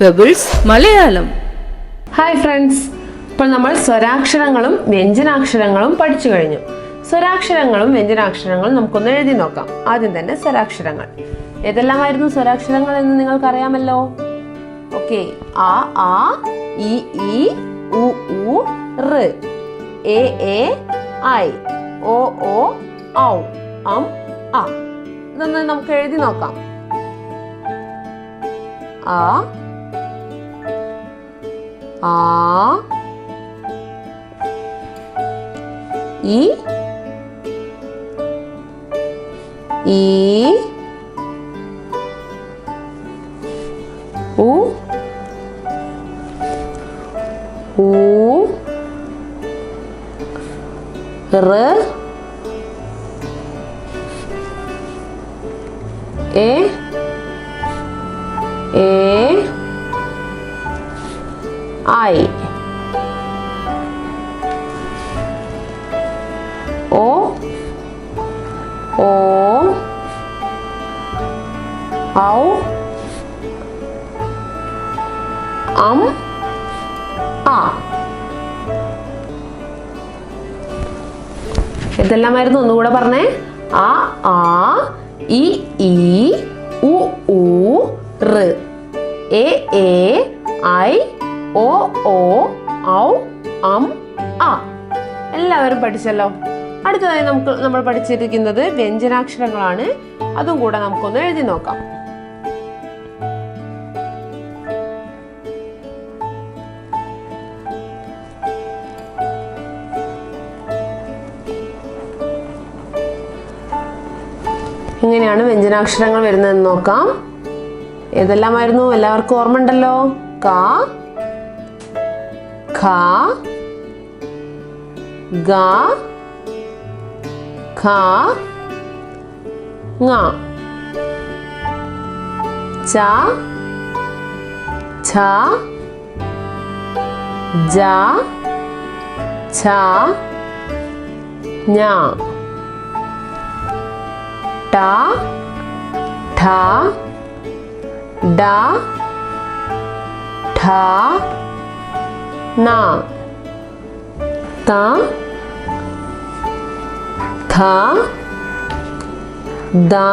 Pebbles Malayalam hi friends ഇപ്പോൾ നമ്മൾ സ്വരാക്ഷരങ്ങളും വ്യഞ്ജനാക്ഷരങ്ങളും പഠിച്ചു കഴിഞ്ഞു. സ്വരാക്ഷരങ്ങളും വ്യഞ്ജനാക്ഷരങ്ങളും നമുക്കൊന്ന് എഴുതി നോക്കാം. ആദ്യം തന്നെ സ്വരാക്ഷരങ്ങൾ. ഏതെല്ലാമായിരുന്നു സ്വരാക്ഷരങ്ങൾ എന്ന് നിങ്ങൾക്കറിയാമല്ലോ? ഓക്കെ ആ ആ ഇ ഇ ഉ ഉ എ എ ഐ. ഓ ഓ ഔ അം ആ ഇതൊന്ന് നമുക്ക് എഴുതി നോക്കാം. ആ ആ ഇ ഈ ഉ ഊ റ് എ എ ഐ ഓ ഓ ഔ അം ആ. ഇതെല്ലാമായിരുന്നു ഒന്നുകൂടെ പറഞ്ഞേ. ആ ആ ഇ ഇ ഉ ഊ റ്. എ എ ഐ ഓ ഓ ഔ അം അ എല്ലാവരും പഠിച്ചല്ലോ. അടുത്തതായി നമുക്ക് നമ്മൾ പഠിച്ചിരിക്കുന്നത് വ്യഞ്ജനാക്ഷരങ്ങളാണ്. അതും കൂടെ നമുക്കൊന്ന് എഴുതി നോക്കാം. എങ്ങനെയാണ് വ്യഞ്ജനാക്ഷരങ്ങൾ വരുന്നതെന്ന് നോക്കാം. ഏതെല്ലാമായിരുന്നു? എല്ലാവർക്കും ഓർമ്മ ഉണ്ടല്ലോ ക खा गा खा गा चा छा जा छा न्या टा ठा डा ठा। ना। ता। था दा।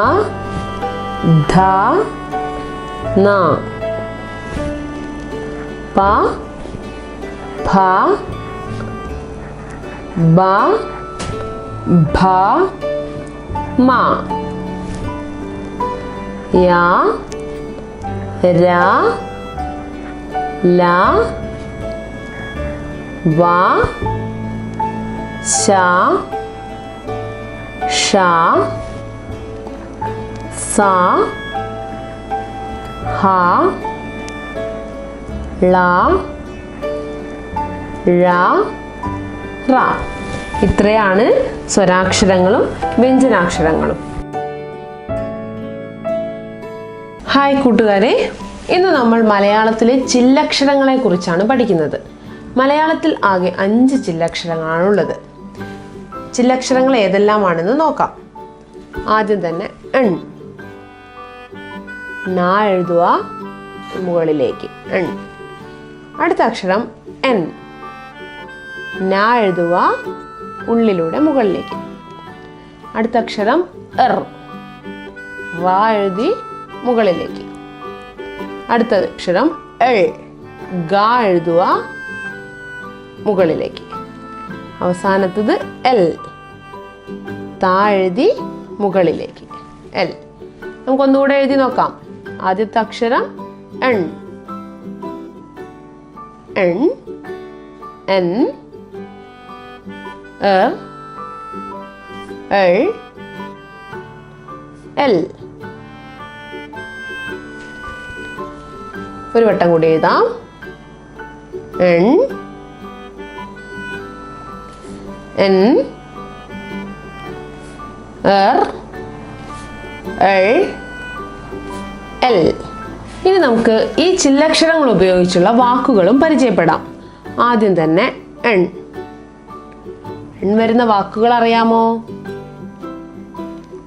धा। ना। पा। फा बा। भा। मा। या। रा। ला। വ ശ ഷ സ ഹ ള ഴ റ. ഇത്രയാണ് സ്വരാക്ഷരങ്ങളും വ്യഞ്ജനാക്ഷരങ്ങളും. ഹായ് കൂട്ടുകാരെ. ഇന്ന് നമ്മൾ മലയാളത്തിലെ ചില്ലക്ഷരങ്ങളെ കുറിച്ചാണ് പഠിക്കുന്നത്. മലയാളത്തിൽ ആകെ അഞ്ച് ചില്ലക്ഷരങ്ങളാണുള്ളത്. ചില്ലക്ഷരങ്ങൾ ഏതെല്ലാമാണെന്ന് നോക്കാം. ആദ്യം തന്നെ എൺ. നാ എഴുതുക മുകളിലേക്ക് എൺ. അടുത്ത അക്ഷരം എൻ. നാ എഴുതുക ഉള്ളിലൂടെ മുകളിലേക്ക്. അടുത്ത അക്ഷരം എർ. റാ എഴുതി മുകളിലേക്ക്. അടുത്ത അക്ഷരം എൾ ഗ എഴുതുക മുകളിലേക്ക്. അവസാനത്തത് എൽ താഴെഴുതി മുകളിലേക്ക്. എൽ നമുക്കൊന്നുകൂടെ എഴുതി നോക്കാം. ആദ്യത്തെ അക്ഷരം എൺ എൺ എൻ എൾ എൽ ഒരു വട്ടം കൂടി എഴുതാം. എൺ എൻ എൽ ഇനി നമുക്ക് ഈ ചില്ലക്ഷരങ്ങൾ ഉപയോഗിച്ചുള്ള വാക്കുകളും പരിചയപ്പെടാം. ആദ്യം തന്നെ എൺ എൺ വരുന്ന വാക്കുകൾ അറിയാമോ?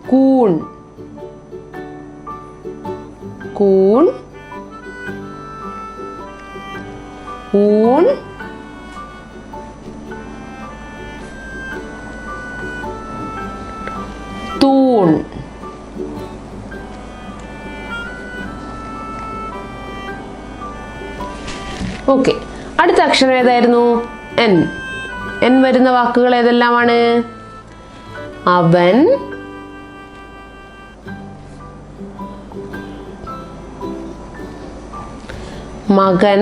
കൂൺ. കൂൺ. ഊൺ. തൂൺ ഓക്കെ അടുത്ത അക്ഷരം ഏതായിരുന്നു? എൻ എൻ വരുന്ന വാക്കുകൾ ഏതെല്ലാമാണ്? അവൻ മകൻ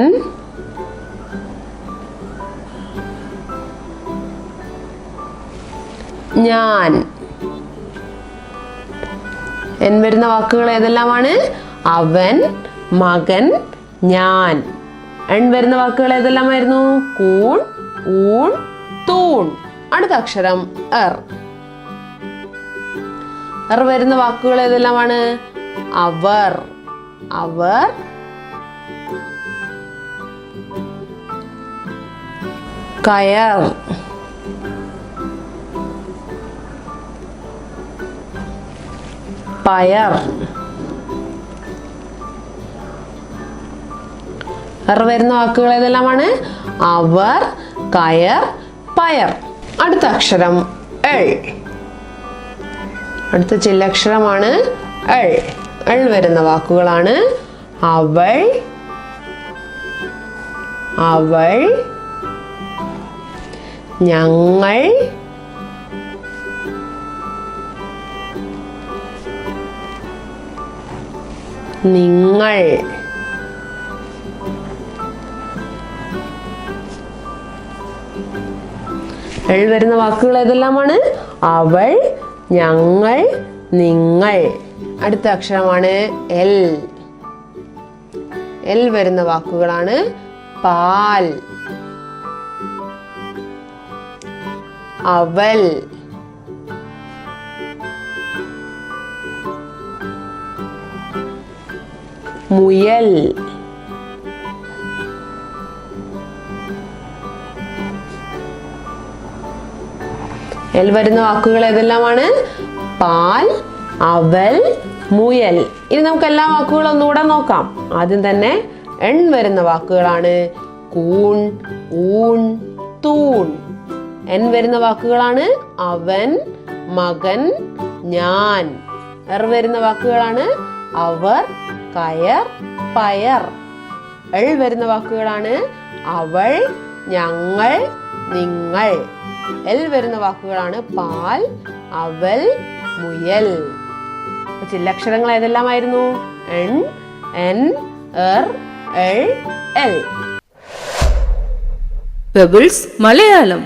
ഞാൻ. എൻ വരുന്ന വാക്കുകൾ ഏതെല്ലാമാണ്? അവൻ മകൻ ഞാൻ. എൺ വരുന്ന വാക്കുകൾ ഏതെല്ലാമായിരുന്നു? കൂൺ ഊൺ തൂൺ. അടുത്ത അക്ഷരം എർ. എർ വരുന്ന വാക്കുകൾ ഏതെല്ലാമാണ്? അവർ. അവർ കയർ. പയർ. എർ വരുന്ന വാക്കുകൾ ഏതെല്ലാമാണ്? അവർ കയർ പയർ. അടുത്ത അക്ഷരം എൾ. അടുത്ത ചില്ലക്ഷരമാണ് എൾ. എൾ വരുന്ന വാക്കുകളാണ് അവൾ അവൾ ഞങ്ങൾ നിങ്ങൾ. വരുന്ന വാക്കുകൾ ഏതെല്ലാമാണ്? അവൾ ഞങ്ങൾ നിങ്ങൾ. അടുത്ത അക്ഷരമാണ് എൽ. എൽ വരുന്ന വാക്കുകളാണ് പാൽ. അവൽ. മുയൽ. എൽ വരുന്ന വാക്കുകൾ ഏതെല്ലാമാണ്? പാൽ അവൽ മുയൽ. ഇനി നമുക്ക് എല്ലാ വാക്കുകളും ഒന്നുകൂടെ നോക്കാം. ആദ്യം തന്നെ എൺ വരുന്ന വാക്കുകളാണ് കൂൺ ഊൺ തൂൺ. എൻ വരുന്ന വാക്കുകളാണ് അവൻ മകൻ ഞാൻ. എർ വരുന്ന വാക്കുകളാണ് അവർ കയർ പയർ. എൾ വരുന്ന വാക്കുകളാണ് അവൾ ഞങ്ങൾ നിങ്ങൾ. എൽ വരുന്ന വാക്കുകളാണ് പാൽ അവൽ മുയൽ. ചില്ലക്ഷരങ്ങൾ ഏതെല്ലാമായിരുന്നു? എൺ എൻ എർ എൾ എൽ. പെബിൾസ് മലയാളം.